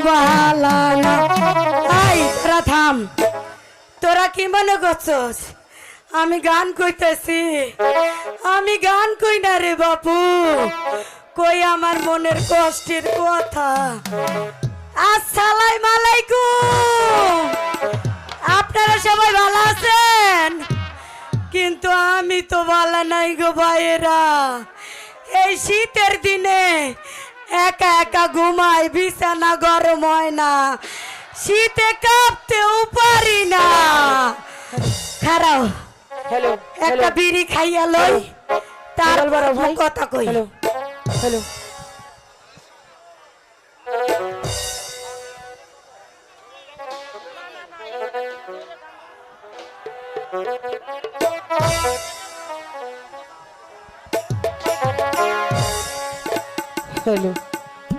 তোরা তোরা কি মনে করছস? আমি গান কইতেছি। আমি গান কই না রে বাপু? কই আমার মনের কষ্টের কথা? আসসালাম আলাইকুম আপনারা সবাই ভালো আছেন? কিন্তু আমি তো ভালো নাই গো ভাইয়েরা। এই শীতের দিন একা একা ঘুমাই বিছানা গরম হয় না। শীতে কাঁপতেও পারি না। খারাও হ্যালো একটা বিড়ি খাইয়া লই তারপর কথা কই। Hello hello hello